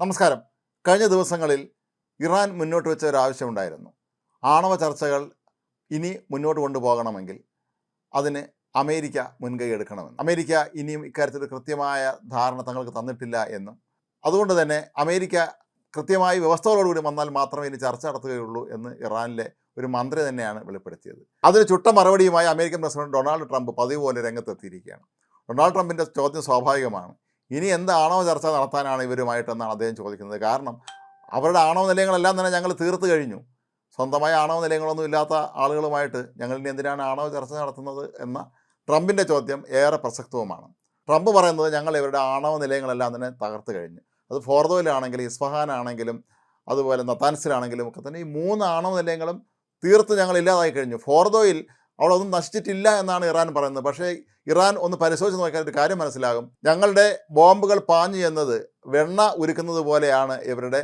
നമസ്കാരം. കഴിഞ്ഞ ദിവസങ്ങളിൽ ഇറാൻ മുന്നോട്ട് വെച്ച ഒരു ആവശ്യമുണ്ടായിരുന്നു ആണവ ചർച്ചകൾ ഇനി മുന്നോട്ട് കൊണ്ടുപോകണമെങ്കിൽ അതിന് അമേരിക്ക മുൻകൈ എടുക്കണമെന്ന്. അമേരിക്ക ഇനിയും ഇക്കാര്യത്തിൽ കൃത്യമായ ധാരണ തങ്ങൾക്ക് തന്നിട്ടില്ല എന്നും. അതുകൊണ്ട് തന്നെ അമേരിക്ക കൃത്യമായി വ്യവസ്ഥകളോടുകൂടി വന്നാൽ മാത്രമേ ഇനി ചർച്ച നടത്തുകയുള്ളൂ എന്ന് ഇറാനിലെ ഒരു മന്ത്രി തന്നെയാണ് വെളിപ്പെടുത്തിയത്. അതിന് ചുട്ട മറുപടിയുമായി അമേരിക്കൻ പ്രസിഡന്റ് ഡൊണാൾഡ് ട്രംപ് പതിവ് പോലെ രംഗത്തെത്തിയിരിക്കുകയാണ്. ഡൊണാൾഡ് ട്രംപിന്റെ ചോദ്യം സ്വാഭാവികമാണ്. ഇനി എന്താണോ ചർച്ച നടത്താനാണ് ഇവരുമായിട്ടെന്നാണ് അദ്ദേഹം ചോദിക്കുന്നത്. കാരണം അവരുടെ ആണവ നിലയങ്ങളെല്ലാം തന്നെ ഞങ്ങൾ തീർത്ത് കഴിഞ്ഞു. സ്വന്തമായ ആണവ നിലയങ്ങളൊന്നും ഇല്ലാത്ത ആളുകളുമായിട്ട് ഞങ്ങൾ ഇനി എന്തിനാണ് ആണവ ചർച്ച നടത്തുന്നത് എന്ന ട്രംപിന്റെ ചോദ്യം ഏറെ പ്രസക്തവുമാണ്. ട്രംപ് പറയുന്നത് ഞങ്ങൾ ഇവരുടെ ആണവ നിലയങ്ങളെല്ലാം തന്നെ തകർത്ത് കഴിഞ്ഞു. അത് ഫോർദോയിലാണെങ്കിലും ഇസ്ഫഹാനാണെങ്കിലും അതുപോലെ നത്താൻസിലാണെങ്കിലും ഒക്കെ തന്നെ ഈ മൂന്ന് ആണവ നിലയങ്ങളും തീർത്ത് ഞങ്ങൾ ഇല്ലാതായി കഴിഞ്ഞു. ഫോർദോയിൽ അവിടെ ഒന്നും നശിച്ചിട്ടില്ല എന്നാണ് ഇറാൻ പറയുന്നത്. പക്ഷേ ഇറാൻ ഒന്ന് പരിശോധിച്ച് നോക്കിയാൽ ഒരു കാര്യം മനസ്സിലാകും. ഞങ്ങളുടെ ബോംബുകൾ പാഞ്ഞു എന്നത് വെണ്ണ ഉരുക്കുന്നത് പോലെയാണ് ഇവരുടെ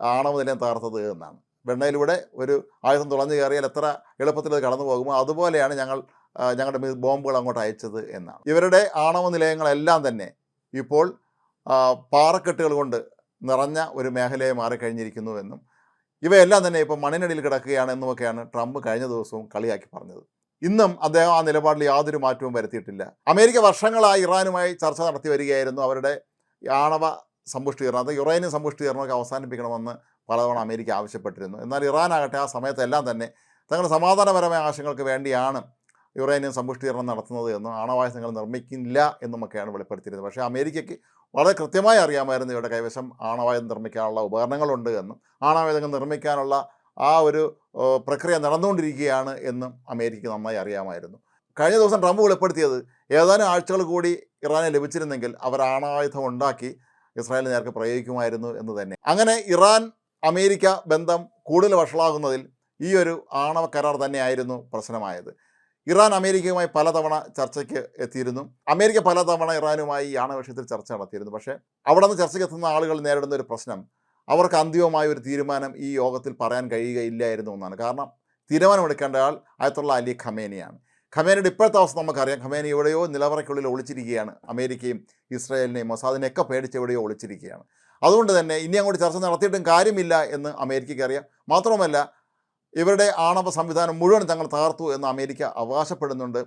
ആണവ നിലയം തകർത്തത് എന്നാണ്. വെണ്ണയിലൂടെ ഒരു ആയുധം തുളഞ്ഞു കയറിയാൽ എത്ര എളുപ്പത്തിൽ അത് കടന്നു പോകുമോ? അതുപോലെയാണ് ഞങ്ങൾ ഞങ്ങളുടെ ബോംബുകൾ അങ്ങോട്ട് അയച്ചത് എന്നാണ്. ഇവരുടെ ആണവ നിലയങ്ങളെല്ലാം തന്നെ ഇപ്പോൾ പാറക്കെട്ടുകൾ കൊണ്ട് നിറഞ്ഞ ഒരു മേഖലയെ മാറിക്കഴിഞ്ഞിരിക്കുന്നു എന്നും ഇവയെല്ലാം തന്നെ ഇപ്പോൾ മണ്ണിനടിയിൽ കിടക്കുകയാണ് എന്നുമൊക്കെയാണ് ട്രംപ് കഴിഞ്ഞ ദിവസവും കളിയാക്കി പറഞ്ഞത്. ഇന്നും അദ്ദേഹം ആ നിലപാടിൽ യാതൊരു മാറ്റവും വരുത്തിയിട്ടില്ല. അമേരിക്ക വർഷങ്ങളായി ഇറാനുമായി ചർച്ച നടത്തി വരികയായിരുന്നു അവരുടെ ആണവ സമ്പുഷ്ടീകരണം. അത് യുറേനിയം സമ്പുഷ്ടീകരണമൊക്കെ അവസാനിപ്പിക്കണമെന്ന് പലതവണ അമേരിക്ക ആവശ്യപ്പെട്ടിരുന്നു. എന്നാൽ ഇറാനാകട്ടെ ആ സമയത്തെല്ലാം തന്നെ തങ്ങളുടെ സമാധാനപരമായ ആവശ്യങ്ങൾക്ക് വേണ്ടിയാണ് യുറേനിയം സമ്പുഷ്ടീകരണം നടത്തുന്നത് എന്നും ആണവായുധങ്ങൾ നിർമ്മിക്കില്ല എന്നുമൊക്കെയാണ് വെളിപ്പെടുത്തിയിരുന്നത്. പക്ഷേ അമേരിക്കയ്ക്ക് വളരെ കൃത്യമായി അറിയാമായിരുന്നു ഇവരുടെ കൈവശം ആണവായുധം നിർമ്മിക്കാനുള്ള ഉപകരണങ്ങളുണ്ട് എന്നും. ആണവായുധങ്ങൾ നിർമ്മിക്കാനുള്ള ആ ഒരു പ്രക്രിയ നടന്നുകൊണ്ടിരിക്കുകയാണ് എന്നും അമേരിക്ക നന്നായി അറിയാമായിരുന്നു. കഴിഞ്ഞ ദിവസം ട്രംപ് വെളിപ്പെടുത്തിയത് ഏതാനും ആഴ്ചകൾ കൂടി ഇറാനെ ലഭിച്ചിരുന്നെങ്കിൽ അവർ ആണായുധം ഉണ്ടാക്കി ഇസ്രായേലിന് നേർക്ക് പ്രയോഗിക്കുമായിരുന്നു എന്ന് തന്നെ. അങ്ങനെ ഇറാൻ അമേരിക്ക ബന്ധം കൂടുതൽ വഷളാകുന്നതിൽ ഈ ഒരു ആണവ കരാർ തന്നെയായിരുന്നു പ്രശ്നമായത്. ഇറാൻ അമേരിക്കയുമായി പലതവണ ചർച്ചയ്ക്ക് എത്തിയിരുന്നു. അമേരിക്ക പലതവണ ഇറാനുമായി ഈ ആണവ വിഷയത്തിൽ ചർച്ച നടത്തിയിരുന്നു. പക്ഷേ അവിടെ നിന്ന് ചർച്ചയ്ക്ക് എത്തുന്ന ആളുകൾ നേരിടുന്ന ഒരു പ്രശ്നം അവർക്ക് അന്തിമമായ ഒരു തീരുമാനം ഈ യോഗത്തിൽ പറയാൻ കഴിയുകയില്ലായിരുന്നു എന്നാണ്. കാരണം തീരുമാനമെടുക്കേണ്ട ആൾ ആയത്തുള്ള അലി ഖമേനിയാണ്. ഖമേനിയുടെ ഇപ്പോഴത്തെ അവസ്ഥ നമുക്കറിയാം. ഖമേനി എവിടെയോ നിലവറയ്ക്കുള്ളിൽ ഒളിച്ചിരിക്കുകയാണ്. അമേരിക്കയും ഇസ്രായേലിനെയും മൊസാദിനെയൊക്കെ പേടിച്ച് എവിടെയോ ഒളിച്ചിരിക്കുകയാണ്. അതുകൊണ്ട് തന്നെ ഇനി അങ്ങോട്ട് ചർച്ച നടത്തിയിട്ടും കാര്യമില്ല എന്ന് അമേരിക്കയ്ക്ക് അറിയാം. മാത്രമല്ല ഇവരുടെ ആണവ സംവിധാനം മുഴുവൻ തങ്ങൾ തകർത്തു എന്ന് അമേരിക്ക അവകാശപ്പെടുന്നുണ്ട്.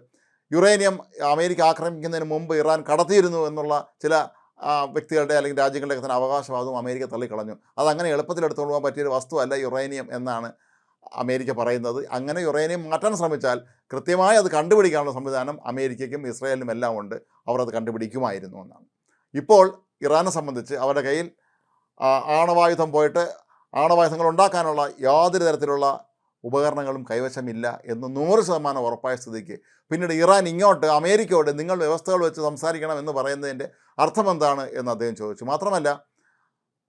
യുറേനിയം അമേരിക്ക ആക്രമിക്കുന്നതിന് മുമ്പ് ഇറാൻ കടത്തിയിരുന്നു എന്നുള്ള ചില വ്യക്തികളുടെ അല്ലെങ്കിൽ രാജ്യങ്ങളുടെ തന്നെ അവകാശവാദവും അമേരിക്ക തള്ളിക്കളഞ്ഞു. അതങ്ങനെ എളുപ്പത്തിൽ എടുത്തുകൊണ്ട് പോകാൻ പറ്റിയൊരു വസ്തുവല്ല യുറേനിയം എന്നാണ് അമേരിക്ക പറയുന്നത്. അങ്ങനെ യുറേനിയം മാറ്റാൻ ശ്രമിച്ചാൽ കൃത്യമായി അത് കണ്ടുപിടിക്കാനുള്ള സംവിധാനം അമേരിക്കയ്ക്കും ഇസ്രായേലിനും എല്ലാം ഉണ്ട്. അവർ അത് കണ്ടുപിടിക്കുമായിരുന്നു എന്നാണ്. ഇപ്പോൾ ഇറാനെ സംബന്ധിച്ച് അവരുടെ കയ്യിൽ ആണവായുധം പോയിട്ട് ആണവായുധങ്ങൾ ഉണ്ടാക്കാനുള്ള യാതൊരു തരത്തിലുള്ള ഉപകരണങ്ങളും കൈവശമില്ല എന്ന് നൂറ് ശതമാനം ഉറപ്പായ സ്ഥിതിക്ക്. പിന്നീട് ഇറാൻ ഇങ്ങോട്ട് അമേരിക്കയോട് നിങ്ങൾ വ്യവസ്ഥകൾ വെച്ച് സംസാരിക്കണം എന്ന് പറയുന്നതിന്റെ അർത്ഥം എന്താണ് എന്ന് അദ്ദേഹം ചോദിച്ചു. മാത്രമല്ല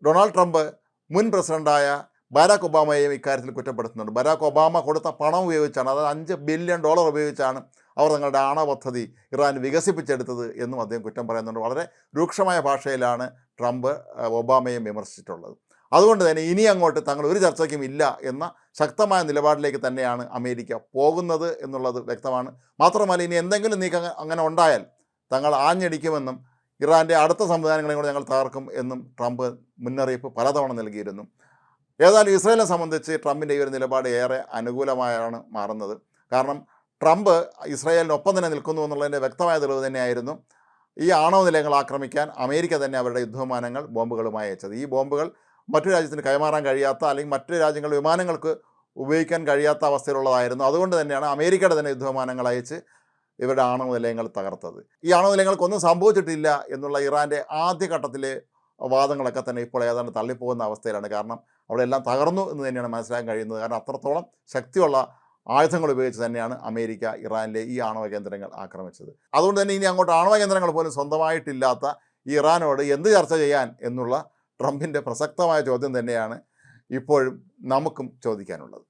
ഡൊണാൾഡ് ട്രംപ് മുൻ പ്രസിഡന്റായ ബരാക് ഒബാമയെയും ഇക്കാര്യത്തിൽ കുറ്റപ്പെടുത്തുന്നുണ്ട്. ബരാക് ഒബാമ കൊടുത്ത പണം ഉപയോഗിച്ചാണ് അതായത് അഞ്ച് ബില്യൺ ഡോളർ ഉപയോഗിച്ചാണ് അവർ തങ്ങളുടെ ആണവ പദ്ധതി ഇറാൻ വികസിപ്പിച്ചെടുത്തത് എന്നും അദ്ദേഹം കുറ്റം പറയുന്നുണ്ട്. വളരെ രൂക്ഷമായ ഭാഷയിലാണ് ട്രംപ് ഒബാമയെ വിമർശിച്ചിട്ടുള്ളത്. അതുകൊണ്ട് തന്നെ ഇനി അങ്ങോട്ട് തങ്ങൾ ഒരു ചർച്ചയ്ക്കും ഇല്ല എന്ന ശക്തമായ നിലപാടിലേക്ക് തന്നെയാണ് അമേരിക്ക പോകുന്നത് എന്നുള്ളത് വ്യക്തമാണ്. മാത്രമല്ല ഇനി എന്തെങ്കിലും നീക്കം അങ്ങനെ ഉണ്ടായാൽ തങ്ങൾ ആഞ്ഞടിക്കുമെന്നും ഇറാന്റെ അടുത്ത സംവിധാനങ്ങളെയും കൂടെ ഞങ്ങൾ തകർക്കും എന്നും ട്രംപ് മുന്നറിയിപ്പ് പലതവണ നൽകിയിരുന്നു. ഏതായാലും ഇസ്രയേലിനെ സംബന്ധിച്ച് ട്രംപിന്റെ ഈ ഒരു നിലപാട് ഏറെ അനുകൂലമായാണ് മാറുന്നത്. കാരണം ട്രംപ് ഇസ്രായേലിനൊപ്പം തന്നെ നിൽക്കുന്നു എന്നുള്ളതിന്റെ വ്യക്തമായ തെളിവ് തന്നെയായിരുന്നു. ഈ ആണവ നിലയങ്ങൾ ആക്രമിക്കാൻ അമേരിക്ക തന്നെ അവരുടെ യുദ്ധവിമാനങ്ങൾ ബോംബുകളുമായി അയച്ചത്. ഈ ബോംബുകൾ മറ്റു രാജ്യത്തിന് കൈമാറാൻ കഴിയാത്ത അല്ലെങ്കിൽ മറ്റ് രാജ്യങ്ങളുടെ വിമാനങ്ങൾക്ക് ഉപയോഗിക്കാൻ കഴിയാത്ത അവസ്ഥയിലുള്ളതായിരുന്നു. അതുകൊണ്ട് തന്നെയാണ് അമേരിക്കയുടെ തന്നെ യുദ്ധവിമാനങ്ങൾ അയച്ച് ഇവരുടെ ആണവ നിലയങ്ങൾ തകർത്തത്. ഈ ആണവ നിലയങ്ങൾക്കൊന്നും സംഭവിച്ചിട്ടില്ല എന്നുള്ള ഇറാന്റെ ആദ്യഘട്ടത്തിലെ വാദങ്ങളൊക്കെ തന്നെ ഇപ്പോൾ ഏതാണ്ട് തള്ളിപ്പോകുന്ന അവസ്ഥയിലാണ്. കാരണം അവിടെ എല്ലാം തകർന്നു എന്ന് തന്നെയാണ് മനസ്സിലാക്കാൻ കഴിയുന്നത്. കാരണം അത്രത്തോളം ശക്തിയുള്ള ആയുധങ്ങൾ ഉപയോഗിച്ച് തന്നെയാണ് അമേരിക്ക ഇറാനിലെ ഈ ആണവ കേന്ദ്രങ്ങൾ ആക്രമിച്ചത്. അതുകൊണ്ട് തന്നെ ഇനി അങ്ങോട്ട് ആണവ കേന്ദ്രങ്ങൾ പോലും സ്വന്തമായിട്ടില്ലാത്ത ഈ ഇറാനോട് എന്ത് ചർച്ച ചെയ്യാൻ എന്നുള്ള ട്രംപിന്റെ പ്രസക്തമായ ചോദ്യം തന്നെയാണ് ഇപ്പോഴും നമുക്കും ചോദിക്കാനുള്ളത്.